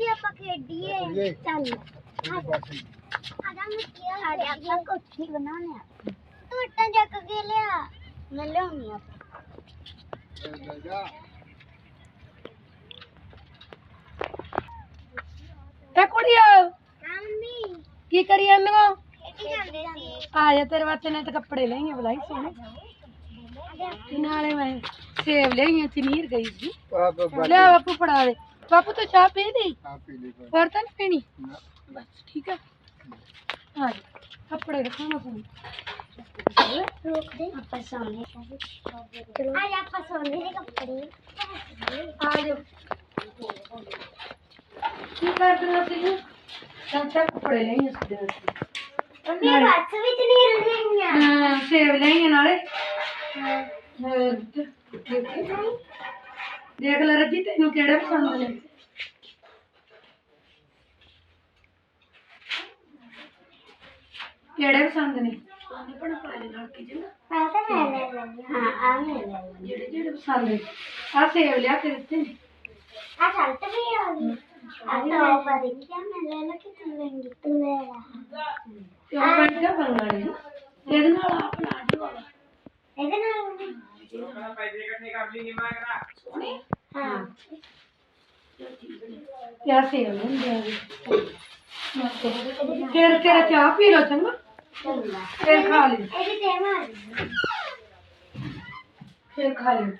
ਜੀ ਆਪਾਂ ਖੇਡੀਏ ਚੱਲ ਆ ਜਾ ਮਿੱਟੀ ਆ ਜਾ ਆਪਾਂ ਕੋਠੀ ਬਣਾਉਣੇ ਆ ਤੂੰ ਇੱਟਾਂ ਚੱਕ ਕੇ ਲਿਆ ਮੈਂ ਲਿਆਉਣੀ ਆ ਇਹ ਕੁੜੀਓ ਮੰਮੀ ਕੀ ਕਰੀ ਜਾਂਦੀਆਂ ਖੇਡੀ ਜਾਂਦੇ ਸੀ ਆ ਜਾ ਤੇਰੇ ਵਾਸਤੇ ਨੇ ਤਾਂ ਕੱਪੜੇ ਲਈਆਂ ਬਲਾਈ ਸੋਹਣੇ ਤੇ ਨਾਲੇ ਮੈਂ ਸੇਬ ਲਈਆਂ ਚਨੀਰ ਗਈ ਸੀ ਲਿਆ ਬਾਪੂ ਫੜਾ ਦੇ ਬਾਪੂ ਤੂੰ ਚਾਹ ਪੀ ਲਈ? ਹੋਰ ਤਾਂ ਨਹੀਂ ਪੀਣੀ? ਬਸ ਠੀਕ ਆ। ਜਾ ਕੱਪੜੇ ਰੱਖਾਂ ਤੂੰ ਰੋਕ ਦੇ ਆਪਾਂ ਸੋਨੇ ਚਲੋ ਆ ਜਾ ਆਪਾਂ ਸੋਨੇ ਦੇ ਕੱਪੜੇ। ਆ ਜਾ ਕੀ ਕਰਦਾ ਸੀ ਚਾਚਾ ਕੱਪੜੇ ਲਈਆਂ ਸੀ ਮੰਮੀ ਬੱਸ ਵਿੱਚ ਨਹੀਂ ਰਹਿਣੀਆਂ ਹਾਂ ਸੇਬ ਲਈਆਂ ਨਾਲੇ। ਹੋਰ ਦੇਖ। ਦੇਖ ਲੈ ਰੱਜੀ ਤੈਨੂੰ ਕਿਹੜੇ ਪਸੰਦ ਨੇ? ਕਿਹੜੇ ਪਸੰਦ ਨੇ? ਆਪਣਾ ਪਾਲੇ ਨਾਲ ਕੀ ਜਨਾ ਮੈਂ ਤਾਂ ਮੈਂ ਲੈ ਲੈਂਦੀ ਹਾਂ। ਆ ਮੈਂ ਲੈ ਲੈਂਦੀ ਜਿਹੜੇ ਜਿਹੜੇ ਪਸੰਦ ਨੇ। ਆ ਸੇਬ ਲਿਆ ਕੇ ਦਿੱਤੇ ਨੇ ਆ ਚੱਲ ਤੇ ਵੀ ਆ ਗਈ ਆ ਤਾਂ ਪਰ ਕਿਆ ਮੈਂ ਲੈ ਲਾ ਕਿ ਤੂੰ ਲੈਂਗੀ ਤੂੰ ਲੈ ਲਾ ਤੇ ਉਹ ਬੰਦਾ ਬੰਗਾ ਨੇ ਇਹਦੇ ਨਾਲ ਆਪਣਾ ਜੋ ਵਾਲਾ। ਇਹਦੇ ਨਾਲ ਵੀ? ਹਾਂ ਕਿਆ ਸੇਬ ਹੁੰਦੇ ਆ ਫਿਰ ਤੇਰਾ ਚਾਹ ਪੀ ਲੋ ਚੰਗਾ। ਚੰਗਾ। ਫਿਰ ਖਾ ਲਈ ਇਹਦੀ ਤੇ ਮਾਰ ਫਿਰ ਖਾ ਲਈ